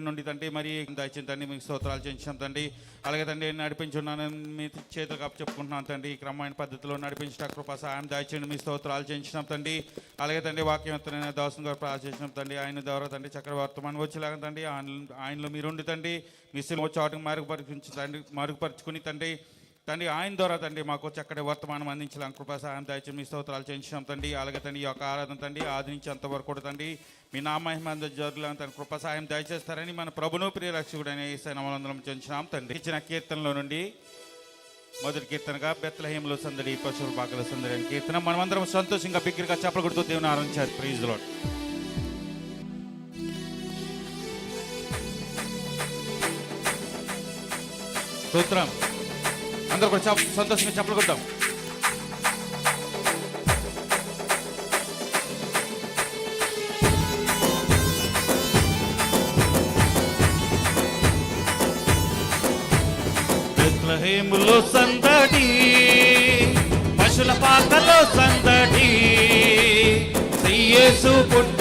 నుండి తండ్రి మరి దయచేసి తండ్రి మీకు స్తోత్రాలు చేయించాం తండ్రి. అలాగే తండ్రి నడిపించున్నాను మీ చేతులు అప్పు చెప్పుకుంటున్నాను తండ్రి. ఈ క్రమమైన పద్ధతిలో నడిపించిన కృప సాయం దయచేయండి మీ స్తోత్రాలు చేయించినాం తండ్రి. అలాగే తండ్రి వాక్యవంతమైన దాసం గారు ప్రార్థించినాం తండ్రి. ఆయన ద్వారా తండ్రి చక్ర వర్తమానం వచ్చేలాగా తండ్రి. ఆయన- ఆయనలో మీరుండి తండ్రి. మీ సినిమా చాటుకు మరుగుపరిచి తండ్రి మరుగుపరుచుకుని తండ్రి. తండ్రి ఆయన ద్వారా తండ్రి మాకు చక్కటి వర్తమానం అందించాల. కృపా సహాయం దయచేసి మీ స్తోత్రాలు చేయించాం తండ్రి. అలాగే తండ్రి ఈ యొక్క ఆరాధన తండ్రి ఆదరించేంత వరకు కూడా తండ్రి మీ నామహిమ జరుగులను తన కృప సహాయం దయచేస్తారని మన ప్రభును ప్రియరక్షకుడైన రక్షకుడైన ఈసానమలందరం చేయించినాం తండ్రి. ఇచ్చిన కీర్తనలో నుండి మొదటి కీర్తనగా బెత్తలహేములో సందడి పశువుల బాకల సందడి అని కీర్తన. మనమందరం సంతోషంగా బిగ్గరగా చెప్పగొడుతూ దేవుని ఆరంభించారు ప్లీజ్ లోడ్ అందరూ కూడా సంతోషంగా చెప్పలు కొట్టాం బెత్లహేములో సందడి పశుల పాకలో సందడి శ్రీయేసు పుట్ట